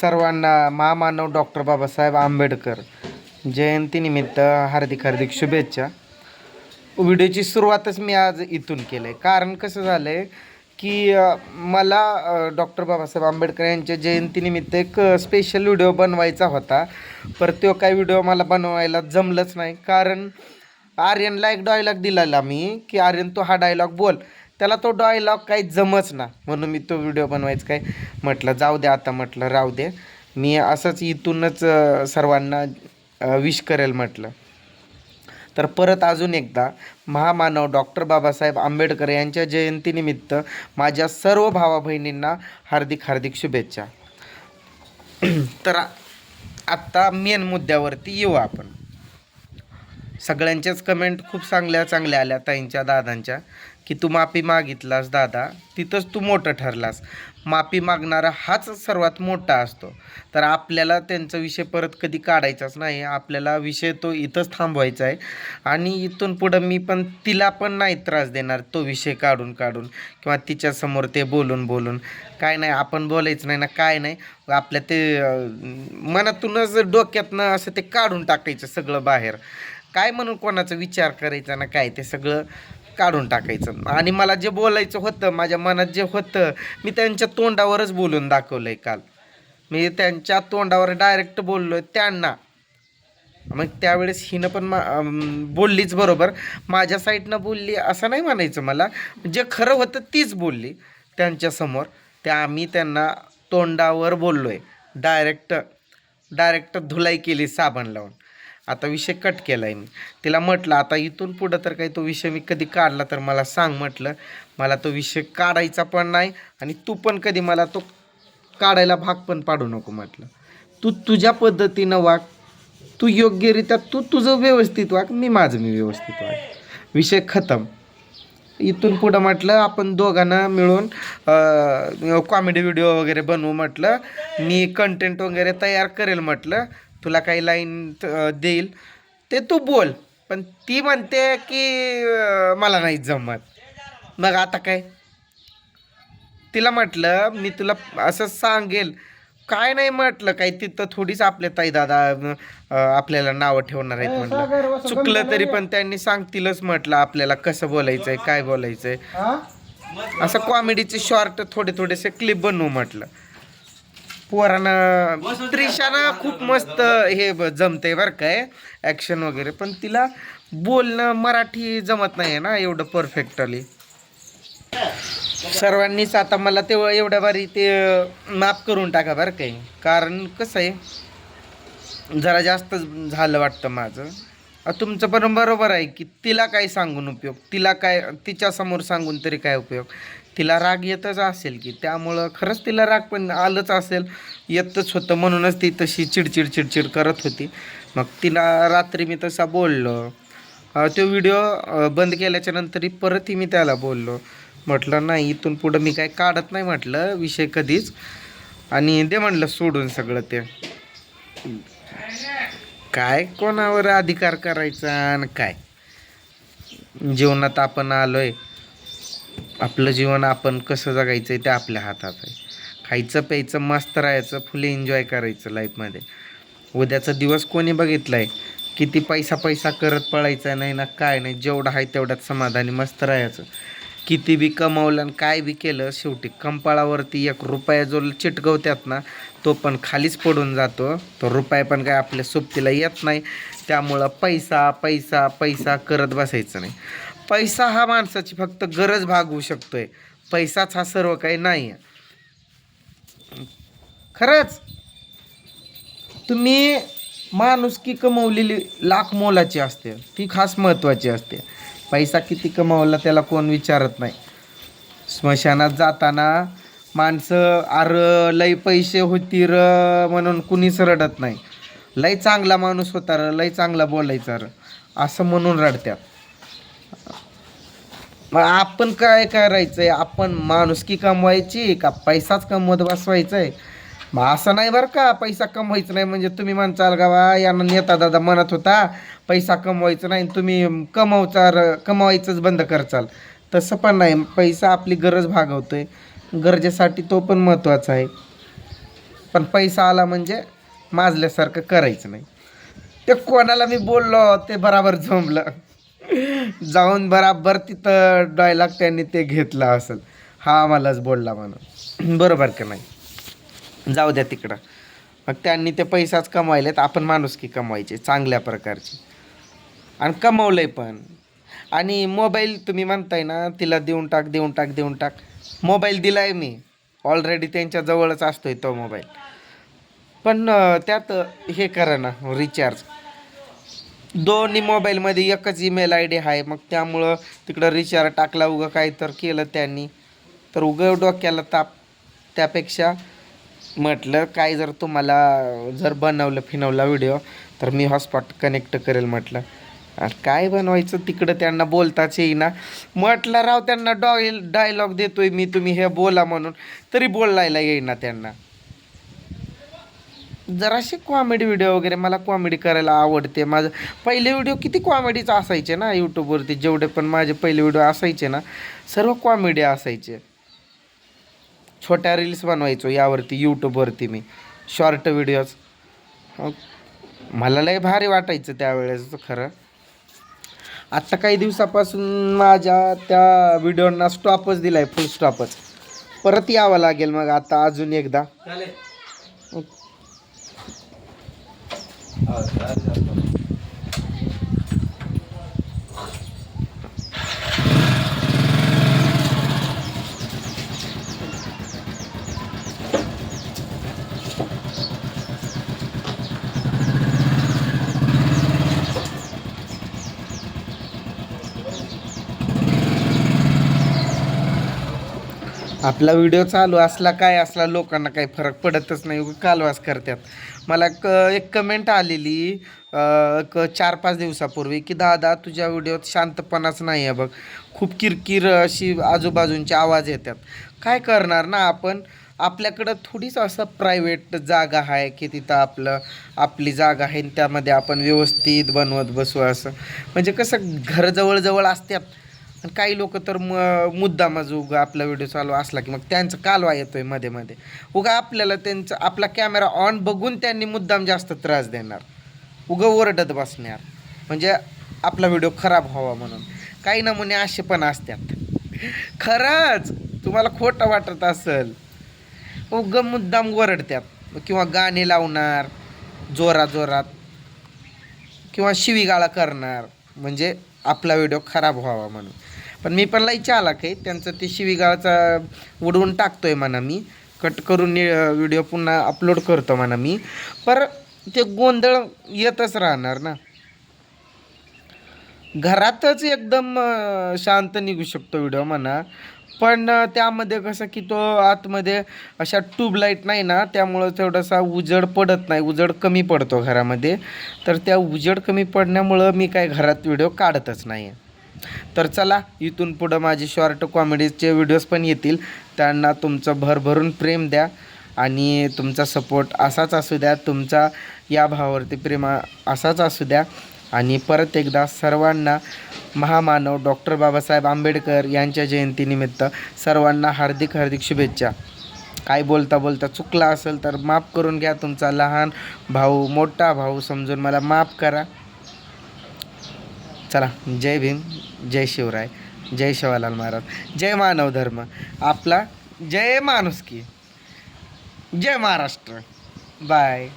सर्वांना महामानव डॉक्टर बाबासाहेब आंबेडकर जयंतीनिमित्त हार्दिक हार्दिक शुभेच्छा. व्हिडिओची सुरुवातच मी आज इथून केलं आहे कारण कसं झालं आहे की मला डॉक्टर बाबासाहेब आंबेडकर यांच्या जयंतीनिमित्त एक स्पेशल व्हिडिओ बनवायचा होता. पर तो काही व्हिडिओ मला बनवायला जमलंच नाही. कारण आर्यनला एक डायलॉग दिलेला मी की आर्यन तो हा डायलॉग बोल. त्याला तो डायलॉग काही जमच ना. म्हणून मी तो व्हिडिओ बनवायचं काय म्हटलं जाऊ दे आता म्हटलं राहू दे. मी असंच इथूनच सर्वांना विश करेल म्हटलं. तर परत अजून एकदा महामानव डॉक्टर बाबासाहेब आंबेडकर यांच्या जयंतीनिमित्त माझ्या सर्व भावा बहिणींना हार्दिक हार्दिक शुभेच्छा. तर आत्ता मेन मुद्द्यावरती येऊ आपण. सगळ्यांच्याच कमेंट खूप चांगल्या चांगल्या आल्या ताईंच्या दादांच्या. की तू माफी मागितलास दादा. तिथंच तू मोठं ठरलास. माफी मागणारा हाच सर्वात मोठा असतो. तर आपल्याला त्यांचा विषय परत कधी काढायचाच नाही. आपल्याला विषय तो इथंच थांबवायचा आहे. आणि इथून पुढं मी पण तिला पण नाही त्रास देणार तो विषय काढून काढून. किंवा तिच्यासमोर ते बोलून बोलून. काय नाही आपण बोलायचं नाही ना काय नाही. आपल्या ते मनातूनच डोक्यातनं असं ते काढून टाकायचं सगळं बाहेर. काय म्हणून कोणाचा विचार करायचा ना काय ते सगळं काढून टाकायचं. आणि मला जे बोलायचं होतं माझ्या मनात जे होतं मी त्यांच्या तोंडावरच बोलून दाखवलं आहे काल. मी त्यांच्या तोंडावर डायरेक्ट बोललो आहे त्यांना. मग त्यावेळेस हिनं पण मा बोललीच बरोबर. माझ्या साईडनं बोलली असं नाही म्हणायचं मला. जे खरं होतं तीच बोलली त्यांच्यासमोर त्या आम्ही त्यांना तोंडावर बोललो आहे डायरेक्ट डायरेक्ट धुलाई केली साबण लावून. आता विषय कट केला आहे मी. तिला म्हटलं आता इथून पुढं तर काही तो विषय मी कधी काढला तर मला सांग म्हटलं. मला तो विषय काढायचा पण नाही आणि तू पण कधी मला तो काढायला भाग पण पाडू नको म्हटलं. तू तुझ्या पद्धतीनं वाग. तू योग्यरित्या तू तुझं व्यवस्थित वाग. मी माझं मी व्यवस्थित वाग विषय खतम. इथून पुढं म्हटलं आपण दोघांना मिळून कॉमेडी व्हिडिओ वगैरे बनवू म्हटलं. मी कंटेंट वगैरे तयार करेल म्हटलं. तुला काही लाईन देईल. ते तू बोल. पण ती म्हणते की मला नाही जमत. मग आता काय? तिला म्हटलं मी तुला असं सांगेल. काय नाही म्हटलं काही तिथं थोडीच आपले ताई दादा आपल्याला नावं ठेवणार आहेत म्हटलं. चुकलं तरी पण त्यांनी सांगतीलच म्हटलं आपल्याला कसं बोलायचंय काय बोलायचंय. असं कॉमेडीचे शॉर्ट थोडे थोडेसे क्लिप बनवू म्हटलं. पोरानं त्रिशाना खूप मस्त हे जमतंय बरं काय ॲक्शन वगैरे. पण तिला बोलणं मराठी जमत नाही आहे ना एवढं परफेक्टली सर्वांनीच आता मला तेवढं एवढ्या बारी ते माफ करून टाका बरं काही कारण कसं आहे जरा जास्त झालं वाटतं माझं. तुमचं पण बरोबर आहे की तिला काय सांगून उपयोग? तिला काय तिच्यासमोर सांगून तरी काय उपयोग? तिला राग येतच असेल की त्यामुळं खरंच तिला राग पण आलंच असेल. येतच होतं म्हणूनच ती तशी चिडचिड चिडचिड करत होती. मग तिला रात्री मी तसा बोललो. तो व्हिडिओ बंद केल्याच्या नंतरही परतही मी त्याला बोललो. म्हटलं नाही इथून पुढं मी काय काढत नाही म्हटलं विषय कधीच. आणि दे म्हटलं सोडून सगळं ते. काय कोणावर अधिकार करायचा आणि काय? जीवनात आपण आलोय. आपलं जीवन आपण कसं जगायचं आहे ते आपल्या हातात आहे. खायचं प्यायचं मस्त राहायचं फुले एन्जॉय करायचं लाईफमध्ये. उद्याचा दिवस कोणी बघितला आहे किती पैसा पैसा करत पळायचा नाही ना काय नाही जेवढं आहे तेवढ्यात समाधानी मस्त राहायचं. किती बी कमावलं आणि काय बी केलं शेवटी कंपाळावरती एक रुपया जो चिटकवतात ना तो पण खालीच पडून जातो. तो रुपया पण काय आपल्या सोबतीला येत नाही. त्यामुळं पैसा पैसा पैसा करत बसायचं नाही. पैसा हा माणसाची फक्त गरज भागवू शकतोय. पैसाच हा सर्व काही नाही खरंच तुम्ही माणुसकी कमवलेली लाख मोलाची असते. ती खास महत्त्वाची असते. पैसा किती कमावला त्याला कोण विचारत नाही. स्मशानात जाताना माणसं अर लय पैसे होती र म्हणून कुणीच रडत नाही. लय चांगला माणूस होता र लय चांगला बोलायचा र. असं म्हणून रडत्यात. मग आपण काय करायचंय? आपण माणुसकी कमवायची का पैसाच कमवत बसवायचा आहे मग असं नाही बरं का पैसा कमवायचा नाही म्हणजे तुम्ही म्हणचाल का बा यांना नेता दादा म्हणत होता पैसा कमवायचा नाही तुम्ही कमवचा कमवायचंच बंद करचाल तसं पण नाही पैसा आपली गरज भागवतोय. गरजेसाठी तो पण महत्त्वाचा आहे. पण पैसा आला म्हणजे माजल्यासारखं करायचं नाही. ते कोणाला मी बोललो ते बराबर जमलं. जाऊन बराबर तिथं डायलॉग त्यांनी ते घेतला असेल. हा आम्हालाच बोलला म्हणून. बरोबर का नाही? जाऊ द्या तिकडं. मग त्यांनी ते पैसाच कमवायलेत आपण माणुसकी कमवायचे चांगल्या प्रकारची. आणि कमवलंय पण. आणि मोबाईल तुम्ही म्हणताय ना तिला देऊन टाक देऊन टाक देऊन टाक. मोबाईल दिलाय मी. ऑलरेडी त्यांच्या जवळच असतोय तो मोबाईल पण त्यात हे करा ना रिचार्ज दोन्ही मोबाईलमध्ये एकच ईमेल आय डी आहे. मग त्यामुळं तिकडं रिचार्ज टाकला उगं काय तर केलं त्यांनी. तर उगं डोक्याला ताप त्यापेक्षा म्हटलं काय जर तुम्हाला जर बनवलं फिनवला व्हिडिओ तर मी हॉटस्पॉट कनेक्ट करेल म्हटलं. काय बनवायचं? तिकडं त्यांना बोलताच येईना. म्हटलं राव त्यांना डॉ डायलॉग देतोय मी तुम्ही हे बोला म्हणून. तरी बोलायला येईना त्यांना. जराशी कॉमेडी व्हिडिओ वगैरे मला कॉमेडी करायला आवडते. माझं पहिले व्हिडिओ किती कॉमेडीचे असायचे ना यूट्यूबवरती जेवढे पण माझे पहिले व्हिडिओ असायचे ना सर्व कॉमेडी असायचे. छोट्या रील्स बनवायचो यावरती यूट्यूबवरती मी. शॉर्ट व्हिडिओज मला लय भारी वाटायचं त्यावेळेस खरं. आत्ता काही दिवसापासून माझ्या त्या व्हिडिओना स्टॉपच दिलाय फुल स्टॉपच परत यावं लागेल मग आता अजून एकदा. 啊，来来来。आपला व्हिडिओ चालू असला काय असला लोकांना काही फरक पडतच नाही कालवास करतात. मला क एक कमेंट आलेली क चार पाच दिवसापूर्वी की दादा तुझ्या व्हिडिओत शांतपणाच नाही आहे बघ. खूप किरकिर अशी आजूबाजूंचे आवाज येतात. काय करणार ना आपण? आपल्याकडं थोडीच असं प्रायव्हेट जागा आहे की तिथं आपलं आपली जागा आहे आणि त्यामध्ये आपण व्यवस्थित बनवत बसू असं. म्हणजे कसं घर जवळजवळ असतात. आणि काही लोक तर म मुद्दामच उगा आपला व्हिडिओ चालू असला की मग त्यांचं कालवा येतोयमध्ये मध्ये. उगा आपल्याला त्यांचं आपला कॅमेरा ऑन बघून त्यांनी मुद्दाम जास्त त्रास देणार. उगा ओरडत बसणार. म्हणजे आपला व्हिडिओ खराब व्हावा म्हणून. काही नमुने असे पण असतात. खरंच! तुम्हाला खोटं वाटत असेल. उग मुद्दाम ओरडतात. किंवा गाणे लावणार जोरा जोरात किंवा शिवीगाळा करणार. म्हणजे आपला व्हिडिओ खराब व्हावा म्हणून. पण मी पण लई चालाक आहे. त्यांचं ते शिवीगाळाचा उडवून टाकतोय म्हणा मी. कट करून व्हिडिओ पुन्हा अपलोड करतो म्हणा मी. पर ते गोंधळ येतच राहणार ना. घरातच एकदम शांत निघू शकतो व्हिडिओ म्हणा. पण त्यामध्ये कसं की तो आतमध्ये अशा ट्यूबलाईट नाही ना त्यामुळं थोडासा उजड पडत नाही. उजड कमी पडतो घरामध्ये. तर त्या उजड कमी पडण्यामुळं मी काय घरात व्हिडिओ काढतच नाही तर चला इथून पुढं माझे शॉर्ट कॉमेडीचे व्हिडिओज पण येतील. त्यांना तुमचं भरभरून प्रेम द्या आणि तुमचा सपोर्ट असाच असू द्या. तुमचा या भावावरती प्रेमा असाच असू द्या. आणि परत एकदा सर्वांना महामानव डॉक्टर बाबासाहेब आंबेडकर यांच्या जयंतीनिमित्त सर्वांना हार्दिक हार्दिक शुभेच्छा. काय बोलता बोलता चुकला असेल तर माफ करून घ्या तुमचा लहान भाऊ मोठा भाऊ समजून मला माफ करा. चला जय भीम जय शिवराय जय शिवालाल महाराज जय मानव धर्म आपला जय माणुसकी जय महाराष्ट्र बाय.